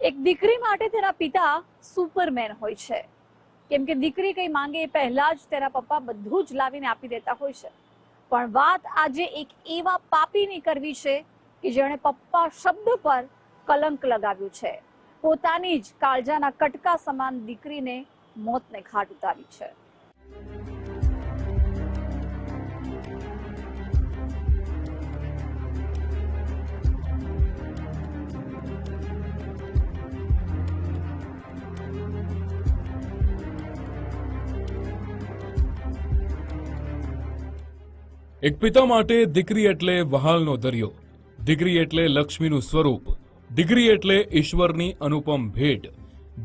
એક દીકરી માટે તેના પિતા સુપરમેન હોય છે. કેમ કે દીકરી કંઈ માંગે એ પહેલા જ તેના પપ્પા બધું જ લાવીને આપી દેતા હોય છે. પણ વાત આજે એક એવા પાપીની કરવી છે કે જેણે પપ્પા શબ્દ પર કલંક લગાવ્યું છે. પોતાની જ કાળજાના કટકા સમાન દીકરીને મોતને ઘાટ ઉતારી છે. એક પિતા માટે દીકરી એટલે વહાલનો દરિયો, દીકરી એટલે લક્ષ્મીનું સ્વરૂપ, દીકરી એટલે ઈશ્વરની અનુપમ ભેટ,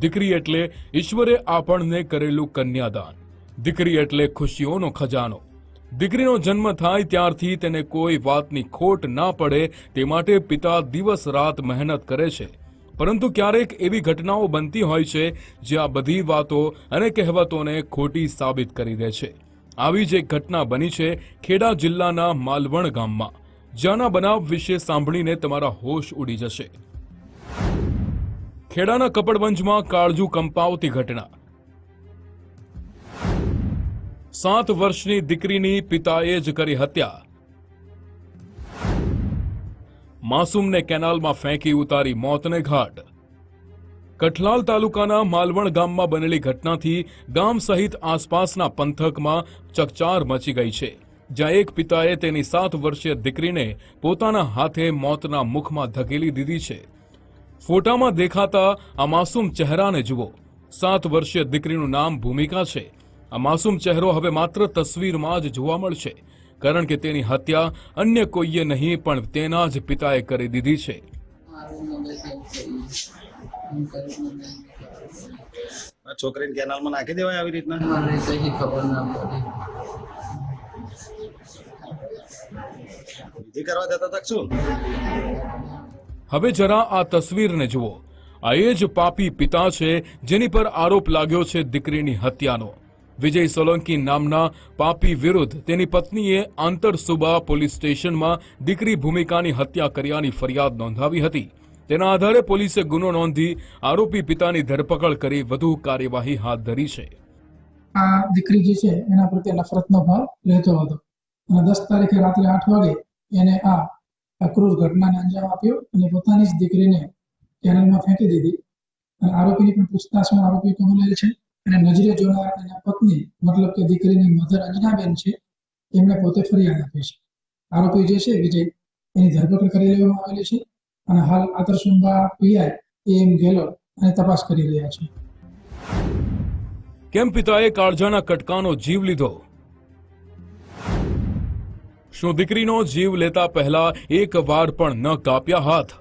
દીકરી એટલે ઈશ્વરે આપણને કરેલું કન્યાદાન, દીકરી એટલે ખુશીઓનો ખજાનો. દીકરીનો જન્મ થાય ત્યારથી તેને કોઈ વાતની ખોટ ના પડે તે માટે પિતા દિવસ રાત મહેનત કરે છે. પરંતુ ક્યારેક એવી ઘટનાઓ બનતી હોય છે જે આ બધી વાતો અને કહેવતોને ખોટી સાબિત કરી દે છે. આવી જ એક ઘટના બની છે ખેડા જિલ્લાના માલવણ ગામમાં. જ્યાંના બનાવ વિશે સાંભળીને તમારા હોશ ઉડી જશે. ખેડાના કપડવંજમાં કાળજુ કંપાવતી ઘટના. સાત વર્ષની દીકરીની પિતાએ જ કરી હત્યા. માસૂમને કેનાલમાં ફેંકી ઉતારી મોતને ઘાટ. કઠલાલ તાલુકાના માલવણ ગામમાં બનેલી ઘટનાથી ગામ સહિત આસપાસના પંથકમાં ચકચાર મચી ગઈ છે, જ્યાં એક પિતાએ તેની સાત વર્ષીય દીકરીને પોતાના હાથે મોતના મુખમાં ધકેલી દીધી છે. ફોટામાં દેખાતા આ માસૂમ ચહેરાને જુઓ. સાત વર્ષીય દીકરીનું નામ ભૂમિકા છે. આ માસૂમ ચહેરો હવે માત્ર તસવીરમાં જ જોવા મળશે, કારણ કે તેની હત્યા અન્ય કોઈએ નહીં પણ તેના જ પિતાએ કરી દીધી છે. છોકરીને કેનાલમાં નાખી દેવાય આવી રીતના? મને કઈ ખબર ના પડી. વિધિ કરવા જતા તક શું? હવે જરા આ તસવીરને જુઓ. આ એ જ પાપી પિતા છે જેની પર આરોપ લાગ્યો છે દીકરીની હત્યાનો. વિજય સોલંકી નામના પાપી વિરુદ્ધ તેની પત્નીએ આંતરસુબા પોલીસ સ્ટેશનમાં દીકરી ભૂમિકાની હત્યા કર્યાની ફરિયાદ નોંધાવી હતી. તેના આધારે પોલીસે ગુનો નોંધી આરોપી પિતાની ધરપકડ કરી વધુ કાર્યવાહી હાથ ધરી છે. આ દીકરી જે છે, એના પ્રત્યે નફરતનો ભાવ રહેતો હતો. અને દસ તારીખે રાત્રે આઠ વાગે એને આ અક્રૂર ઘટનાને અંજામ આપ્યો અને પોતાની જ દીકરીને કેનલમાં ફેંકી દીધી. અને આરોપીની પણ પૂછતાછમાં આરોપી કબૂલેલ છે અને નજરે જોનાર એના પત્ની, મતલબ કે દીકરીની મધર અંજનાબેન છે એમણે પોતે ફરિયાદ આપી છે. આરોપી જે છે, વિજય, એની ધરપકડ કરી લેવામાં આવેલી છે. અને હાલ આતરસુંબા પીઆઈ એમ ગેલોર અને તપાસ કરી રહ્યા છે. કેમ પિતાએ કાળજાના કટકાનો જીવ લીધો? શું દીકરીનો જીવ લેતા પહેલા એક વાર પણ ન કાપ્યા હાથ?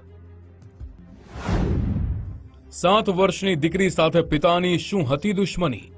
સાત વર્ષની દીકરી સાથે પિતાની શું હતી દુશ્મની?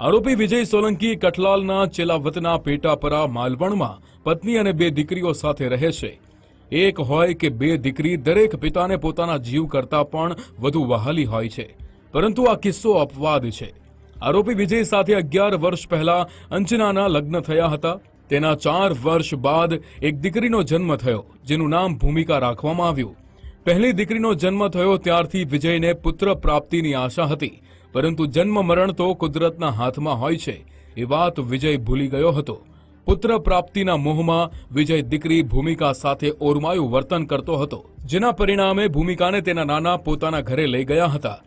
આરોપી વિજય સોલંકી કઠલાલના ચેલાવતના પેટાપરા માલવણમાં પત્ની અને બે દીકરીઓ સાથે રહે છે. એક હોય કે બે દીકરી દરેક પિતાને પોતાના જીવ કરતા પણ વધુ વહાલી હોય છે. પરંતુ આ કિસ્સો અપવાદ છે. આરોપી વિજય સાથે અગિયાર વર્ષ પહેલા અંજનાના લગ્ન થયા હતા. તેના ચાર વર્ષ બાદ એક દીકરીનો જન્મ થયો, જેનું નામ ભૂમિકા રાખવામાં આવ્યું. પહેલી દીકરીનો જન્મ થયો ત્યારથી વિજયને પુત્ર પ્રાપ્તિની આશા હતી. પરંતુ જન્મ મરણ તો કુદરતના હાથમાં હોય છે. એ વાત વિજય ભૂલી ગયો હતો. પુત્ર પ્રાપ્તિના મોહમાં વિજય દીકરી ભૂમિકા સાથે ઓરમાયું વર્તન કરતો હતો. જેના પરિણામે ભૂમિકાને તેના નાના પોતાના ઘરે લઈ ગયા હતા.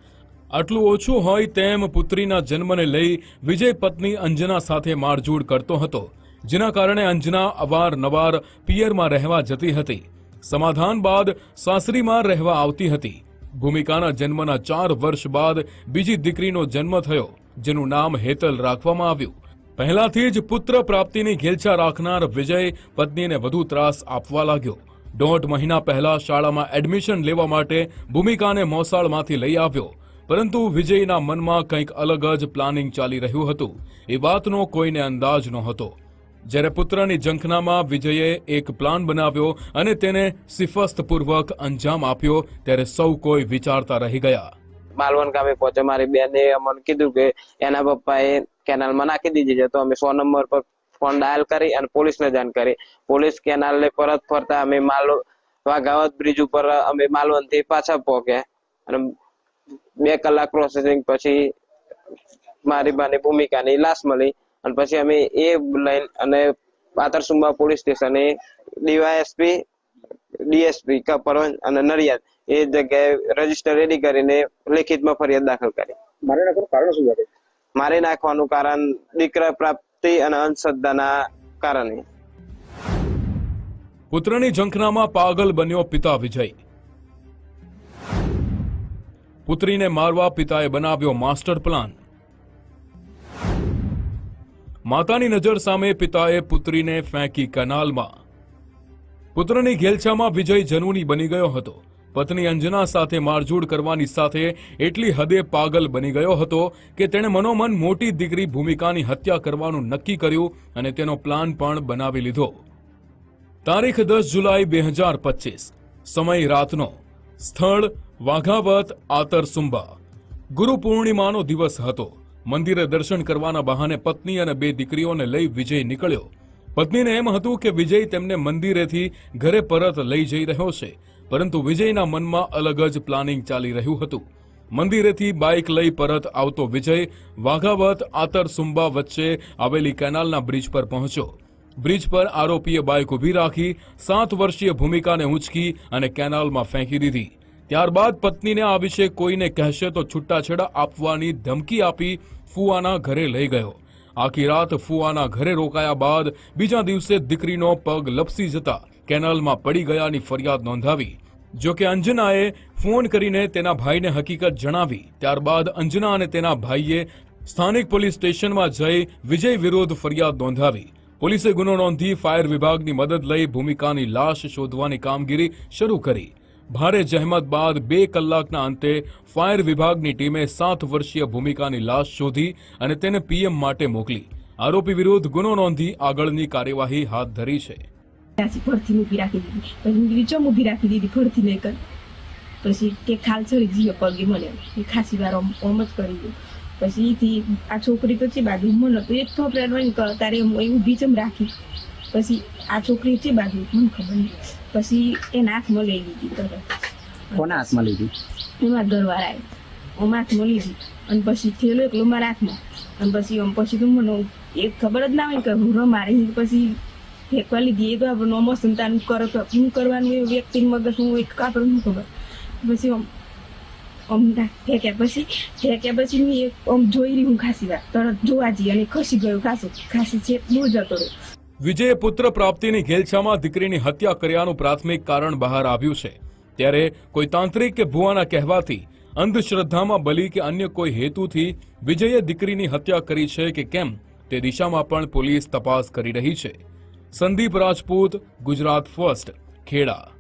આટલું ઓછું હોય તેમ પુત્રીના જન્મને લઈ વિજય પત્ની અંજના સાથે મારઝૂડ કરતો હતો, જેના કારણે અંજના અવારનવાર પિયરમાં રહેવા જતી હતી. સમાધાન બાદ સાસરીમાં રહેવા આવતી હતી. ભૂમિકાના જન્મના ચાર વર્ષ બાદ બીજી દીકરીનો જન્મ થયો, જેનું નામ હેતલ રાખવામાં આવ્યું. પહેલાથી જ પુત્ર પ્રાપ્તિની ઘેલછા રાખનાર વિજય પત્નીને વધુ ત્રાસ આપવા લાગ્યો. દોઢ મહિના પહેલા શાળામાં એડમિશન લેવા માટે ભૂમિકાને મોસાળમાંથી લઈ આવ્યો. પરંતુ વિજયના મનમાં કંઈક અલગ જ પ્લાનિંગ ચાલી રહ્યું હતું. એ વાતનો કોઈને અંદાજ નહોતો. જ્યારે પુત્રની ઝંખનામાં વિજયે એક પ્લાન બનાવ્યો અને તેને સિફસ્તપૂર્વક અંજામ આપ્યો, ત્યારે સૌ કોઈ વિચારતા રહી ગયા. માલવણ ગામે પહોંચે મારી બેને અમને કીધું કે એના પપ્પાએ કેનાલમાં નાખી દીધી છે. તો અમે સો નંબર પર ફોન ડાયલ કરી અને પોલીસને જાણ કરી. પોલીસ કેનાલને પરત ફરતા અમે માલ વાઘાવત બ્રિજ ઉપર અમે માલવણથી પાછા પહોંચ્યા અને બે કલાક પ્રોસેસિંગ પછી મારી બાની ભૂમિકાની લાશ મળી. અને પછી અમે એ લઈને અને પાતરસુંબા પોલીસ સ્ટેશને ડીવાયએસપી, ડીએસપી કપરવન અને નડિયાદ એ જગ્યાએ રજિસ્ટર રેડી કરીને લેખિતમાં ફરિયાદ દાખલ કરી. મારે કારણ શું છે? મારી નાખવાનું કારણ દીકરા પ્રાપ્તિ અને અંધશ્રદ્ધાના કારણે. પુત્રની ઝંખનામાં પાગલ બન્યો પિતા વિજય. પુત્રીને મારવા પિતાએ બનાવ્યો માસ્ટર પ્લાન. માતાની નજર સામે પિતાએ પુત્રીને ફેંકી કનાલમાં. પુત્રની ઘેલછામાં વિજય જનુની બની ગયો હતો. પત્ની અંજના સાથે મારઝૂડ કરવાની સાથે એટલી હદે પાગલ બની ગયો હતો કે તેણે મનોમન મોટી દીકરી ભૂમિકાની હત્યા કરવાનું નક્કી કર્યું અને તેનો પ્લાન પણ બનાવી લીધો. તારીખ દસ જુલાઈ બે હજાર પચીસ. સમય રાતનો. સ્થળ વાઘાવત આતરસુંબા. ગુરુ પૂર્ણિમાનો દિવસ હતો. મંદિરે દર્શન કરવાના બહાને પત્ની અને બે દીકરીઓને લઈ વિજય નીકળ્યો. પત્નીને એમ હતું કે વિજય તેમને મંદિરેથી ઘરે પરત લઈ જઈ રહ્યો છે. પરંતુ વિજયના મનમાં અલગ જ પ્લાનિંગ ચાલી રહ્યું હતું. મંદિરેથી બાઇક લઈ પરત આવતો વિજય વાઘાવત આતરસુંબા વચ્ચે આવેલી કેનાલના બ્રિજ પર પહોંચ્યો. બ્રિજ પર આરોપીએ બાઇક ઊભી રાખી સાત વર્ષીય ભૂમિકાને ઊંચકી અને કેનાલમાં ફેંકી દીધી. ત્યારબાદ પત્નીને આ વિશે કોઈને કહેશે તો છૂટાછેડા આપવાની ધમકી આપી ફુવાના ઘરે લઈ ગયો. આખી રાત ફુવાના ઘરે રોકાયા બાદ બીજા દિવસે દીકરીનો પગ લપસી જતા કેનાલમાં પડી ગયાની ફરિયાદ નોંધાવી. જો કે અંજનાએ ફોન કરીને તેના ભાઈને હકીકત જણાવી. ત્યારબાદ અંજના અને તેના ભાઈએ સ્થાનિક પોલીસ સ્ટેશનમાં જઈ વિજય વિરુદ્ધ ફરિયાદ નોંધાવી. પોલીસે ગુનો નોંધી ફાયર વિભાગની મદદ લઈ ભૂમિકાની લાશ શોધવાની કામગીરી શરૂ કરી. ભારે જહેમત બાદ બે કલાકના અંતે ફાયર વિભાગની ટીમે સાત વર્ષીય ભૂમિકાની લાશ શોધી અને તેને પીએમ માટે મોકલી. આરોપી વિરુદ્ધ ગુનો નોંધી આગળની કાર્યવાહી હાથ ધરી છે. ત્યાંથી ફરથી ઊભી રાખી દીધી. પછી મેં કીધું ચમ ઊભી રાખી દીધી? ફરથી નહીં કરી. પછી કે ખાલ ચડી ગયો પગે મને એ ખાસી વાર ઓમ જ કરી ગયું. પછી એથી આ છોકરી તો છે બાજુ મને તો એક થોપ રડવાની તારે એ ઊભી જમ રાખી. પછી આ છોકરી છે બાજુ મને ખબર નહીં પછી એના હાથમાં લઈ લીધી તરત. કોના હાથમાં લીધી? એમાં ઘરવાળાએ. ઓમ હાથમાં લીધી. અને પછી થયેલો એકલો મારા હાથમાં. અને પછી આમ પછી તો મને એ ખબર જ ના હોય કે હું રમારી પછી ફેંકવા લીધી. તો આપણે નોમો સંતાન કરો તો શું કરવાનું એ વ્યક્તિનું મગજ હું એક આપણે શું ખબર. પછી આમ ફેંક્યા પછી ફેંક્યા પછી હું એક આમ જોઈ રહી હું ખાસી વાર. તરત જોવા જઈએ અને ખસી ગયું ખાસું. ખાસી છે દૂર જતો રહ્યો વિજયે પુત્ર પ્રાપ્તિની ઘેલછામાં દીકરીની હત્યા કર્યાનું પ્રાથમિક કારણ બહાર આવ્યું છે. ત્યારે કોઈ તાંત્રિક કે ભુવાના કહેવાથી, અંધશ્રદ્ધામાં બલી કે અન્ય કોઈ હેતુથી વિજયે દીકરીની હત્યા કરી છે કે કેમ, તે દિશામાં પણ પોલીસ તપાસ કરી રહી છે. સંદીપ રાજપૂત ગુજરાત ફર્સ્ટ ખેડા.